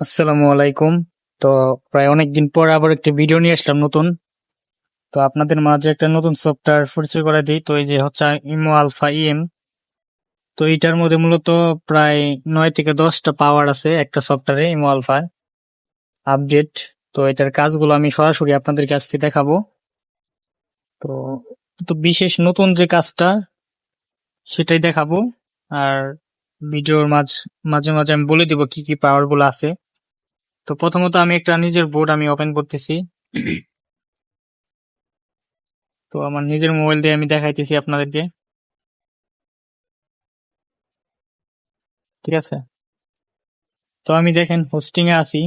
আসসালামু আলাইকুম। তো প্রায় অনেকদিন পর আবার একটি ভিডিও নিয়ে আসলাম নতুন। তো আপনাদের মাঝে একটা নতুন সফটওয়্যার পরিচয় করে দিই। তো এই যে হচ্ছে ইমো আলফা ইএম তো এটার মধ্যে মূলত প্রায় নয় থেকে দশটা পাওয়ার আছে একটা সফটওয়্যারে ইমো আলফা আপডেট তো এটার কাজগুলো আমি সরাসরি আপনাদেরকে আজকে দেখাবো। তো তো বিশেষ নতুন যে কাজটা, সেটাই দেখাবো। আর ভিডিওর মাঝ, মাঝে মাঝে আমি বলে দিব কি কি পাওয়ারগুলো আছে। তো প্রথমত আমি একটা নিজের বোর্ড আমি ওপেন করতেছি। তো আমার নিজের মোবাইল দিয়ে আমি দেখাইতেছি আপনাদেরকে। ঠিক আছে? তো আমি দেখেন হোস্টিং এ আছি।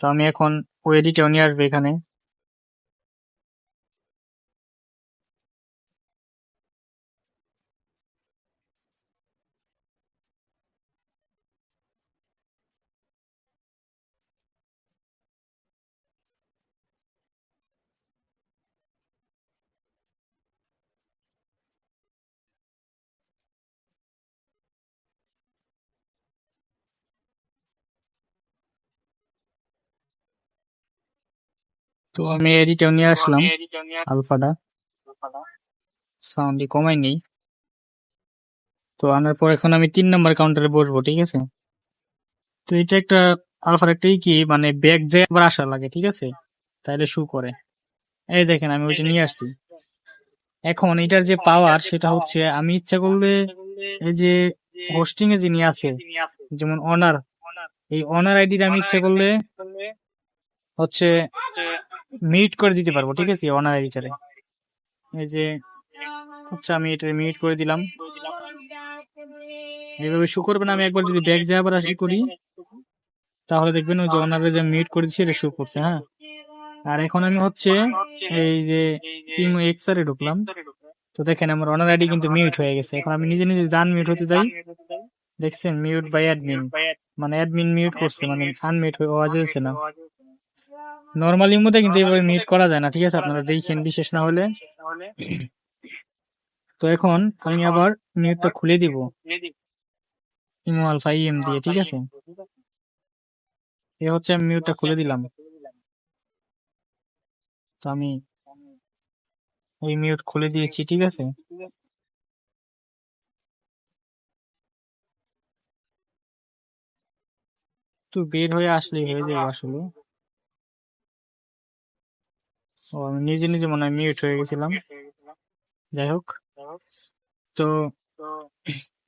তো আমি এখন ওয়েডিটে নিয়ে আসবে এখানে। তো আমি এডিটেও নিয়ে আসলাম। আলফাটা। সাউন্ড কমাই নেই। তো আনার পর এখন আমি তিন নম্বর কাউন্টারে বসবো ঠিক আছে? তো এটা একটা আলফার একটা কি মানে ব্যাগ যে আবার আসা লাগে ঠিক আছে? তাইলে শু করে। এই দেখেন আমি ওইটা নিয়ে আসছি। এখন এটার যে পাওয়ার সেটা হচ্ছে আমি ইচ্ছা করলে এই যে হোস্টিং এ যিনি আছে যেমন অনার এই অনার আইডিটা আমি ইচ্ছা করলে হচ্ছে মিউট করে দিতে পারব ঠিক আছে? অনার আইডিটারে এই যে আচ্ছা আমি এটা মিউট করে দিলাম। এইভাবে শু করবে না আমি একবার যদি ব্যাক যাবার আসি করি তাহলে দেখবেন ওই যে অনারে যে মিউট করে দিচ্ছি এটা শু করছে হ্যাঁ? আর এখন আমি হচ্ছে এই যে ইমো এক্সারে ঢুকলাম। তো দেখেন আমার অনার আইডি কিন্তু মিউট হয়ে গেছে। এখন আমি নিজে নিজে জান মিউট হতে যাই দেখছেন মিউট বাই অ্যাডমিন মানে অ্যাডমিন মিউট করছে মানে আনমিউট হয়ে আওয়াজ হচ্ছে না। নর্মাল ইমোতে কিন্তু এইভাবে মিউট করা যায় না ঠিক আছে? আপনারা দেখেন বিশেষ না হলে। তো এখন আমি আবার মিউটটা খুলে দিব। ইমো আলফা ইএম দিয়ে ঠিক আছে? এ হচ্ছে আমি মিউটটা খুলে দিলাম। তো আমি এই মিউট খুলে দিয়েছি ঠিক আছে? একটু বের হয়ে আসলেই হয়ে যাবে আসলে। ও আমি নিজে নিজে মনে হয় মিউট হয়ে গেছিলাম। যাই হোক। তো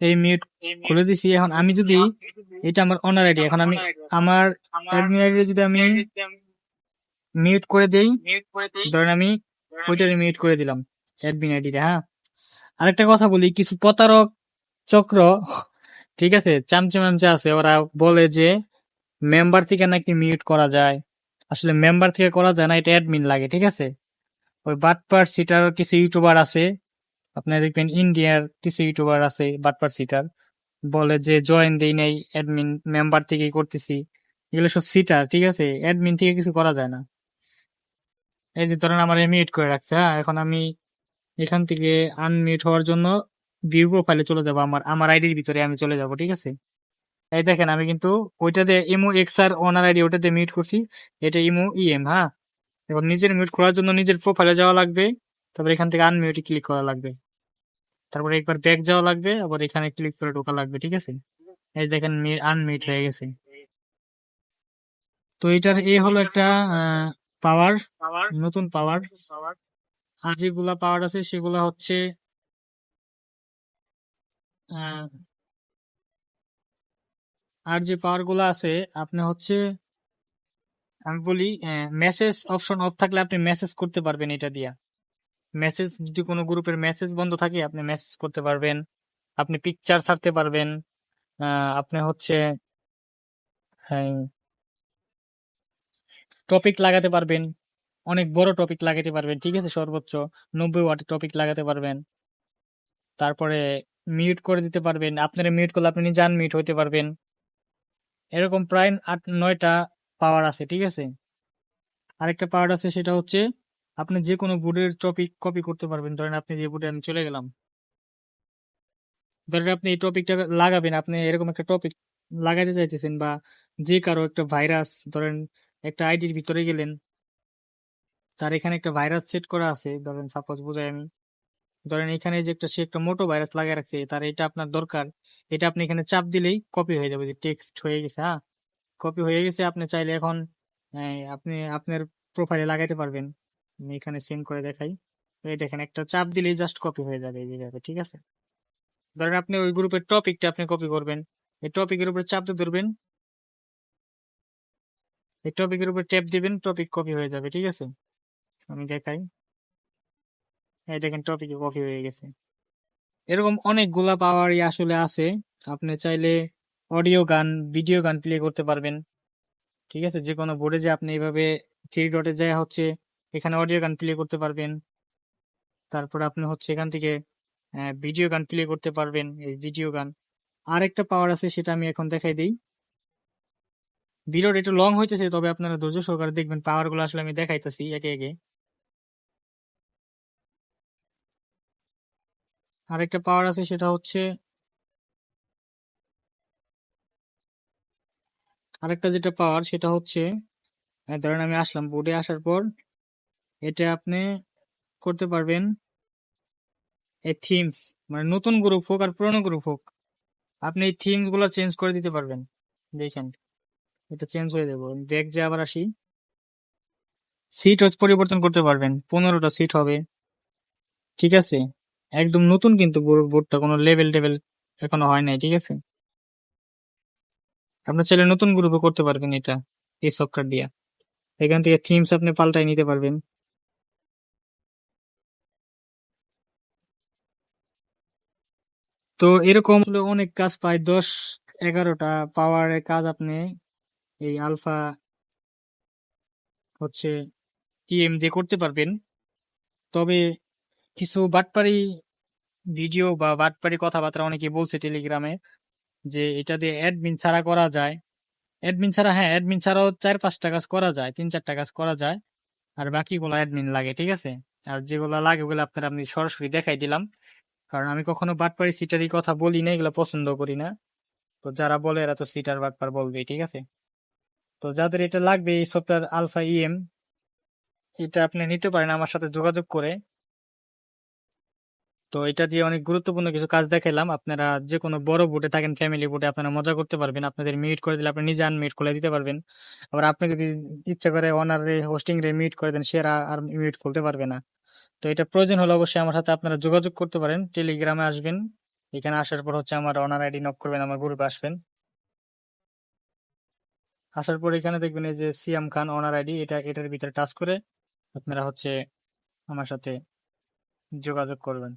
এই মিউট খুলে দিছি। এখন আমি যদি এটা আমার অনার আইডি এখন আমি আমার অ্যাডমিন আইডি যদি আমি মিউট করে দেই ধরেন আমি ওইটারে মিউট করে দিলাম অ্যাডমিন আইডিটা হ্যাঁ? আরেকটা কথা বলি কিছু প্রতারক চক্র ঠিক আছে? চামচে মামচে আছে ওরা বলে যে মেম্বার থেকে নাকি মিউট করা যায়। আসলে মেম্বার থেকে করা যায় না, এটা অ্যাডমিন লাগে, ঠিক আছে? ওই বাটপার সিটার কিছু ইউটিউবার আছে আপনার দেখবেন ইন্ডিয়ার কিছু ইউটিউবার আছে বাটপার সিটার বলে যে জয়েন দেই নাই অ্যাডমিন মেম্বার থেকেই করতেছি। এগুলো সব সিটার ঠিক আছে? অ্যাডমিন থেকে কিছু করা যায় না। এই যে ধরেন আমার মিউট করে রাখছে হ্যাঁ? এখন আমি এখান থেকে আনমিউট হওয়ার জন্য ভিউ প্রোফাইলে চলে যাব, আমার আমার আইডির ভিতরে আমি চলে যাব, ঠিক আছে? এই দেখেন, আমি কিন্তু ওইটাতে ইমো এক্স আর ওনার আইডি ওটাতে মিউট করছি। এটা ইমো ইএম হ্যাঁ? এখন নিজের মিউট করার জন্য নিজের প্রোফাইলে যাওয়া লাগবে। তারপর এখান থেকে আনমিউটে ক্লিক করা লাগবে। তারপরে একবার ব্যাক যাওয়া লাগবে, আবার এখানে ক্লিক করে ঢোকা লাগবে, ঠিক আছে? এই দেখেন আনমিউট হয়ে গেছে। তো এটার এ হলো একটা পাওয়ার নতুন পাওয়ার আর যেগুলা পাওয়ার আছে সেগুলা হচ্ছে আর যে পাওয়ারগুলো আছে, আপনি হচ্ছে, আমি বলি মেসেজ অপশন অফ থাকলে আপনি মেসেজ করতে পারবেন এটা দিয়া। মেসেজ যদি কোনো গ্রুপের মেসেজ বন্ধ থাকে, আপনি মেসেজ করতে পারবেন। আপনি পিকচার ছাড়তে পারবেন। আপনি হচ্ছে টপিক লাগাতে পারবেন। অনেক বড় টপিক লাগাতে পারবেন, ঠিক আছে? সর্বোচ্চ নব্বই ওয়াটের টপিক লাগাতে পারবেন। তারপরে মিউট করে দিতে পারবেন। আপনারা মিউট করলে আপনি নিজে আনমিউট হইতে পারবেন। এরকম প্রায় আট, নয়টা পাওয়ার আছে, ঠিক আছে? আরেকটা পাওয়ার আছে, সেটা হচ্ছে আপনি যে কোনো বোর্ডের টপিক কপি করতে পারবেন। ধরেন আপনি যে বোর্ডে আমি চলে গেলাম। ধরেন আপনি এই টপিকটা লাগাবেন, আপনি এরকম একটা টপিক লাগাইতে চাইতেছেন বা যে কারও একটা ভাইরাস ধরেন একটা আইডির ভিতরে গেলেন, তার এখানে একটা ভাইরাস সেট করা আছে, ধরেন সাপোজ বুঝাই আমি ধরেন এখানে যে একটা, সে একটা মোটো ভাইরাস লাগিয়ে রাখছে, তার এটা আপনার দরকার। এটা আপনি এখানে চাপ দিলেই কপি হয়ে যাবে, যে টেক্সট হয়ে গেছে হ্যাঁ? কপি হয়ে গেছে, আপনি চাইলে এখন আপনি, আপনার প্রোফাইলে লাগাইতে পারবেন। আমি এখানে সেন্ড করে দেখাই। এই দেখেন, একটা চাপ দিলেই জাস্ট কপি হয়ে যাবে, এই জায়গায় ঠিক আছে? ধরেন আপনি ওই গ্রুপের টপিকটা আপনি কপি করবেন। এই টপিকের উপরে চাপ ধরবেন। এই টপিকের উপর ট্যাপ দিবেন টপিক কপি হয়ে যাবে, ঠিক আছে? আমি দেখাই। এই দেখেন টপিকে কপি হয়ে গেছে। এরকম অনেকগুলা পাওয়ারই আসলে আছে। আপনি চাইলে অডিও গান ভিডিও গান প্লে করতে পারবেন। ঠিক আছে? যে কোনো বোর্ডে যে আপনি এইভাবে থ্রি ডটে যায় হচ্ছে, এখানে অডিও গান প্লে করতে পারবেন। তারপর আপনি হচ্ছে এখান থেকে ভিডিও গান প্লে করতে পারবেন, এই ভিডিও গান। আরেকটা পাওয়ার আছে, সেটা আমি এখন দেখাই দিই। ভিডিওটা একটু লং হইতেছে, তবে আপনারা ধৈর্য সহকারে দেখবেন পাওয়ারগুলো আসলে আমি দেখাইতেছি একে একে। আরেকটা পাওয়ার আছে, সেটা হচ্ছে আরেকটা যেটা পাওয়ার সেটা হচ্ছে ধরেন আমি আসলাম বোর্ডে আসার পর, এটা আপনি করতে পারবেন এই থিমস মানে নতুন গ্রুপ হোক আর পুরনো গ্রুপ হোক, আপনি এই থিমসগুলো চেঞ্জ করে দিতে পারবেন। দেখেন, এটা চেঞ্জ হয়ে দেবো দেখ, যে আবার আসি। সিট পরিবর্তন করতে পারবেন, পনেরোটা সিট হবে। ঠিক আছে? একদম নতুন কিন্তু বোর্ডটা কোনো লেভেল টেবেল এখনও হয় নাই, ঠিক আছে? আপনার চাইলে নতুন গ্রুপে করতে পারবেন এটা, এই সফটওয়্যার দিয়ে। এখান থেকে থিমস আপনি পাল্টাই নিতে পারবেন। তো এরকম অনেক কাজ পায়, দশ এগারোটা পাওয়ারের কাজ আপনি এই আলফা হচ্ছে টিএম দিয়ে করতে পারবেন। তবে কিছু বাটপারি ভিডিও বা বাটপারি কথাবার্তা অনেকে বলছে টেলিগ্রামে যে এটা দিয়ে অ্যাডমিন ছাড়া করা যায়। অ্যাডমিন ছাড়া হ্যাঁ অ্যাডমিন ছাড়াও চার পাঁচটা কাজ করা যায়, তিন চারটা কাজ করা যায়, আর বাকিগুলো অ্যাডমিন লাগে, ঠিক আছে? আর যেগুলো লাগে ওগুলো আপনারা আমি সরাসরি দেখাই দিলাম, কারণ আমি কখনো বাটপারি সিটারি কথা বলি না, এগুলো পছন্দ করি না। তো যারা বলে এরা তো সিটার বাটপার বলবে ঠিক আছে? তো যাদের এটা লাগবে এই সফটওয়্যার আলফা ইএম, এটা আপনি নিতে পারেন আমার সাথে যোগাযোগ করে। তো এটা দিয়ে অনেক গুরুত্বপূর্ণ কিছু কাজ দেখাইলাম। আপনারা যে কোনো বড় বোটে থাকেন ফ্যামিলি বোটে আপনারা মজা করতে পারবেন। আপনাদের মিউট করে দিলে আপনি নিজে আনমিউট করে দিতে পারবেন। আবার আপনি যদি ইচ্ছা করে ওনার হোস্টিং রে মিউট করে দেন, সে আর- মিউট খুলতে পারবে না। তো এটা প্রয়োজন হলে অবশ্যই আমার সাথে আপনারা যোগাযোগ করতে পারেন। টেলিগ্রামে আসবেন। এখানে আসার পর হচ্ছে আমার অনার আইডি নক করবেন, আমার গ্রুপে আসবেন। আসার পর এখানে দেখবেন এই যে সিয়াম খান অনার আইডি এটা, এটার ভিতরে টাচ করে আপনারা হচ্ছে আমার সাথে যোগাযোগ করবেন।